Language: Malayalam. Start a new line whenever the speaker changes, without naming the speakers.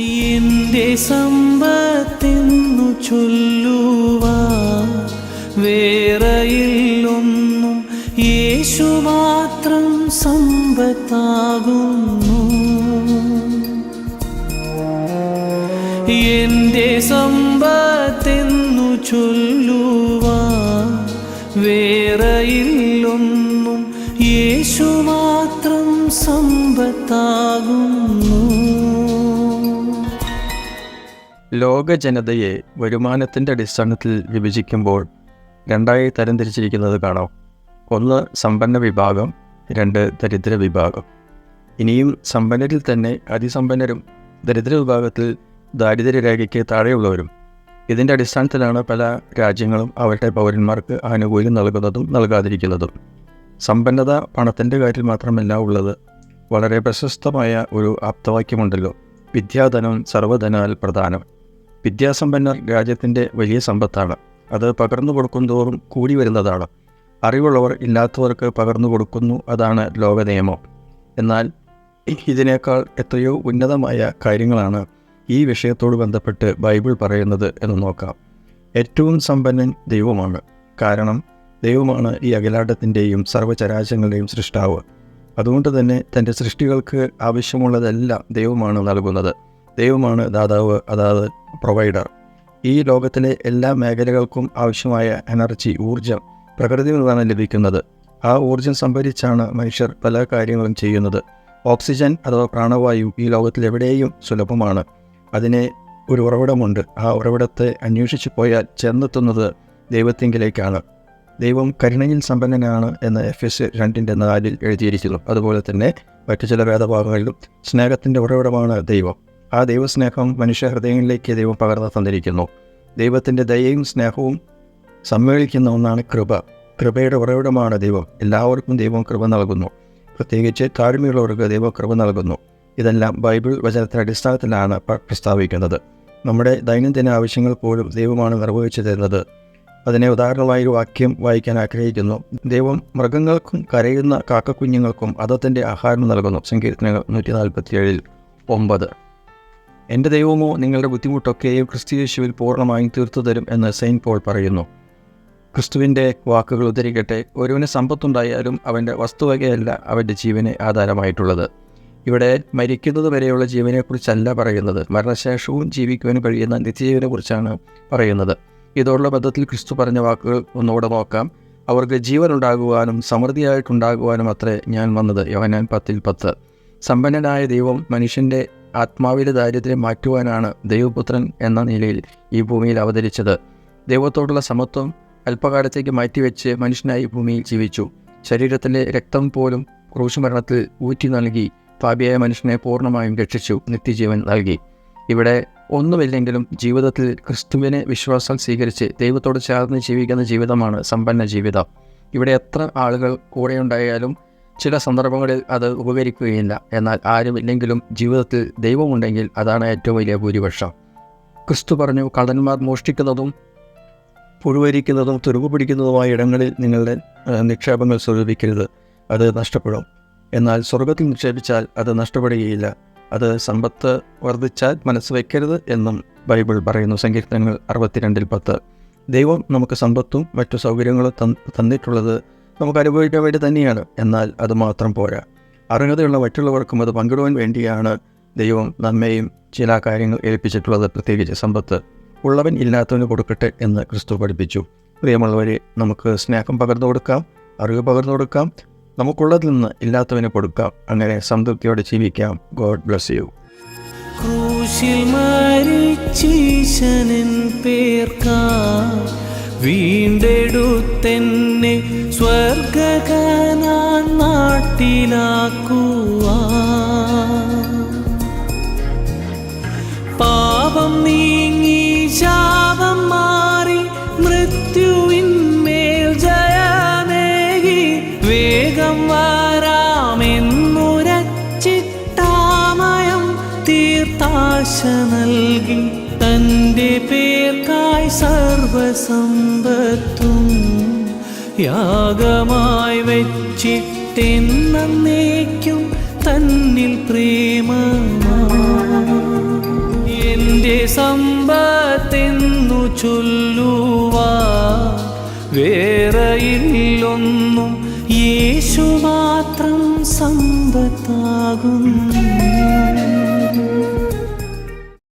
എന്റെ സമ്പത്തെന്നു ചൊല്ലുവാ വേറെയില്ലൊന്നും യേശു മാത്രം സമ്പത്താകുന്നു. എന്റെ സമ്പത്തെന്നു ചൊല്ലുവാ വേറെയില്ലൊന്നും യേശു മാത്രം സമ്പത്താകുന്നു.
ലോക ജനതയെ വരുമാനത്തിന്റെ അടിസ്ഥാനത്തിൽ വിഭജിക്കുമ്പോൾ രണ്ടായി തരംതിരിച്ചിരിക്കുന്നത് കാണാം. ഒന്ന് സമ്പന്ന വിഭാഗം രണ്ട് ദരിദ്ര വിഭാഗം. ഇനിയും സമ്പന്നരിൽ തന്നെ അതിസമ്പന്നരും ദരിദ്ര വിഭാഗത്തിൽ ദാരിദ്ര്യരേഖയ്ക്ക് താഴെയുള്ളവരും. ഇതിന്റെ അടിസ്ഥാനത്തിലാണ് പല രാജ്യങ്ങളും അവരുടെ പൗരന്മാർക്ക് ആനുകൂല്യം നൽകുന്നതും നൽകാതിരിക്കുന്നതും. സമ്പന്നത പണത്തിന്റെ കാര്യത്തിൽ മാത്രമല്ല ഉള്ളത്. വളരെ പ്രശസ്തമായ ഒരു ആപ്തവാക്യമുണ്ടല്ലോ. വിദ്യാധനം സർവധനാൽ പ്രധാനം. വിദ്യാസമ്പന്നർ രാജ്യത്തിന്റെ വലിയ സമ്പത്താണ്. അത് പകർന്നു കൊടുക്കും തോറും കൂടി വരുന്നതാണ്. അറിവുള്ളവർ ഇല്ലാത്തവർക്ക് പകർന്നു കൊടുക്കുന്നു അതാണ് ലോക നിയമം. എന്നാൽ ഇതിനേക്കാൾ എത്രയോ ഉന്നതമായ കാര്യങ്ങളാണ് ഈ വിഷയത്തോട് ബന്ധപ്പെട്ട് ബൈബിൾ പറയുന്നത് എന്ന് നോക്കാം. ഏറ്റവും സമ്പന്നൻ ദൈവമാണ്. കാരണം ദൈവമാണ് ഈ അഖിലാണ്ടത്തിന്റെയും സർവചരാചങ്ങളുടെയും സൃഷ്ടാവ്. അതുകൊണ്ട് തന്നെ തന്റെ സൃഷ്ടികൾക്ക് ആവശ്യമുള്ളതെല്ലാം ദൈവമാണ് നൽകുന്നത്. ദൈവമാണ് ദാതാവ് അതായത് പ്രൊവൈഡർ. ഈ ലോകത്തിലെ എല്ലാ മേഖലകൾക്കും ആവശ്യമായ എനർജി ഊർജം പ്രകൃതിയിൽ നിന്നാണ് ലഭിക്കുന്നത്. ആ ഊർജം സംഭരിച്ചാണ് മനുഷ്യർ പല കാര്യങ്ങളും ചെയ്യുന്നത്. ഓക്സിജൻ അഥവാ പ്രാണവായു ഈ ലോകത്തിൽ എവിടെയും സുലഭമാണ്. അതിനെ ഒരു ഉറവിടമുണ്ട്. ആ ഉറവിടത്തെ അന്വേഷിച്ചു പോയാൽ ചെന്നെത്തുന്നത് ദൈവത്തിങ്കിലേക്കാണ്. ദൈവം കരുണയിൽ സമ്പന്നനാണ് എന്ന് എഫ് എസ് രണ്ടിന്റെ നാലിൽ എഴുതിയിരിക്കുന്നു. അതുപോലെ തന്നെ മറ്റു ചില വേദഭാഗങ്ങളിലും സ്നേഹത്തിന്റെ ഉറവിടമാണ് ദൈവം. ആ ദൈവസ്നേഹം മനുഷ്യ ഹൃദയങ്ങളിലേക്ക് ദൈവം പകർന്നു തന്നിരിക്കുന്നു. ദൈവത്തിന്റെ ദയയും സ്നേഹവും സമ്മേളിക്കുന്ന ഒന്നാണ് കൃപ. കൃപയുടെ ഉറവിടമാണ് ദൈവം. എല്ലാവർക്കും ദൈവം കൃപ നൽകുന്നു. പ്രത്യേകിച്ച് താഴ്മയുള്ളവർക്ക് ദൈവം കൃപ നൽകുന്നു. ഇതെല്ലാം ബൈബിൾ വചനത്തിന്റെ അടിസ്ഥാനത്തിലാണ് പ്രസ്താവിക്കുന്നത്. നമ്മുടെ ദൈനംദിന ആവശ്യങ്ങൾ പോലും ദൈവമാണ് നിർവഹിച്ചു തരുന്നത്. അതിനെ ഉദാഹരണമായൊരു വാക്യം വായിക്കാൻ ആഗ്രഹിക്കുന്നു. ദൈവം മൃഗങ്ങൾക്കും കരയുന്ന കാക്കക്കുഞ്ഞുങ്ങൾക്കും അതത്തിന്റെ ആഹാരം നൽകുന്നു. സങ്കീർത്തനങ്ങൾ നൂറ്റി നാൽപ്പത്തിയേഴിൽ ഒമ്പത്. എന്റെ ദൈവമോ നിങ്ങളുടെ ബുദ്ധിമുട്ടൊക്കെയും ക്രിസ്തുയേശുവിൽ പൂർണമായും തീർത്തു തരും എന്ന് സെയിന്റ് പോൾ പറയുന്നു. ക്രിസ്തുവിന്റെ വാക്കുകൾ ഉദ്ധരിക്കട്ടെ. ഒരുവന് സമ്പത്തുണ്ടായാലും അവന്റെ വസ്തുവകയല്ല അവന്റെ ജീവന് ആധാരമായിട്ടുള്ളത്. ഇവിടെ മരിക്കുന്നത് വരെയുള്ള ജീവനെക്കുറിച്ചല്ല പറയുന്നത്. മരണശേഷവും ജീവിക്കുവാൻ കഴിയുന്ന നിത്യജീവനെക്കുറിച്ചാണ് പറയുന്നത്. ഇതോടുള്ള ബന്ധത്തിൽ ക്രിസ്തു പറഞ്ഞ വാക്കുകൾ ഒന്നുകൂടെ നോക്കാം. അവർക്ക് ജീവൻ ഉണ്ടാകുവാനും സമൃദ്ധിയായിട്ടുണ്ടാകുവാനും അത്രേ ഞാൻ വന്നത്. യോഹനാൻ പത്തിൽ പത്ത്. സമ്പന്നനായ ദൈവം മനുഷ്യന്റെ ആത്മാവിലെ ദാരിദ്ര്യം മാറ്റുവാനാണ് ദൈവപുത്രൻ എന്ന നിലയിൽ ഈ ഭൂമിയിൽ അവതരിച്ചത്. ദൈവത്തോടുള്ള സമത്വം അല്പകാലത്തേക്ക് മാറ്റിവെച്ച് മനുഷ്യനായി ഭൂമിയിൽ ജീവിച്ചു. ശരീരത്തിലെ രക്തം പോലും ക്രൂശുമരണത്തിൽ ഊറ്റി നൽകി പാപിയായ മനുഷ്യനെ പൂർണമായും രക്ഷിച്ചു നിത്യജീവൻ നൽകി. ഇവിടെ ഒന്നുമില്ലെങ്കിലും ജീവിതത്തിൽ ക്രിസ്തുവിനെ വിശ്വാസം സ്വീകരിച്ച് ദൈവത്തോട് ചേർന്ന് ജീവിക്കുന്ന ജീവിതമാണ് സമ്പന്ന ജീവിതം. ഇവിടെ എത്ര ആളുകൾ കൂടെയുണ്ടായാലും ചില സന്ദർഭങ്ങളിൽ അത് ഉപകരിക്കുകയില്ല. എന്നാൽ ആരുമില്ലെങ്കിലും ജീവിതത്തിൽ ദൈവമുണ്ടെങ്കിൽ അതാണ് ഏറ്റവും വലിയ ഭൂരിപക്ഷം. ക്രിസ്തു പറഞ്ഞു കള്ളന്മാർ മോഷ്ടിക്കുന്നതും പുഴുവരിക്കുന്നതും തുരുമ്പ് പിടിക്കുന്നതുമായ ഇടങ്ങളിൽ നിങ്ങളുടെ നിക്ഷേപങ്ങൾ സ്വരൂപിക്കരുത്. അത് നഷ്ടപ്പെടും. എന്നാൽ സ്വർഗത്തിൽ നിക്ഷേപിച്ചാൽ അത് നഷ്ടപ്പെടുകയില്ല. അത് സമ്പത്ത് വർദ്ധിച്ചാൽ മനസ്സ് വയ്ക്കരുത് എന്നും ബൈബിൾ പറയുന്നു. സങ്കീർത്തനങ്ങൾ അറുപത്തിരണ്ടിൽ പത്ത്. ദൈവം നമുക്ക് സമ്പത്തും മറ്റു സൗകര്യങ്ങളും തന്നിട്ടുള്ളത് നമുക്ക് അനുഭവിക്കാൻ വേണ്ടി തന്നെയാണ്. എന്നാൽ അത് മാത്രം പോരാ. അർഹതയുള്ള മറ്റുള്ളവർക്കും അത് പങ്കിടുവാൻ വേണ്ടിയാണ് ദൈവം നന്മയും ചില കാര്യങ്ങൾ ഏൽപ്പിച്ചിട്ടുള്ളത്. പ്രത്യേകിച്ച് സമ്പത്ത്. ഉള്ളവൻ ഇല്ലാത്തവന് കൊടുക്കട്ടെ എന്ന് ക്രിസ്തു പഠിപ്പിച്ചു. പ്രിയമുള്ളവരെ നമുക്ക് സ്നേഹം പകർന്നു കൊടുക്കാം. അറിവ് പകർന്നു കൊടുക്കാം. നമുക്കുള്ളതിൽ നിന്ന് ഇല്ലാത്തവന് കൊടുക്കാം. അങ്ങനെ സംതൃപ്തിയോടെ ജീവിക്കാം. God bless you.
ക്രൂശിൽ മരിച്ചീശനൻ പേർക്കാ. വീണ്ടെടുത്തെന്നെ സ്വർഗകനാൻ നാട്ടിലാക്കുവാ പാപം നീങ്ങി ശാപം മാറി മൃത്യുവിന്മേൽ ജയമേകി വേഗം വരാമെന്നുരച്ചിട്ടാമയം തീർത്താശ നൽകി തന്റെ പേർക്കായി സർവസമ്പത്തും യാഗമായി വെച്ചിട്ടെന്നേക്കും തന്നിൽ പ്രേമ എന്റെ സമ്പത്തെന്നു ചൊല്ലുവാ വേറെയില്ലൊന്നും യേശു മാത്രം സമ്പത്താകുന്നു.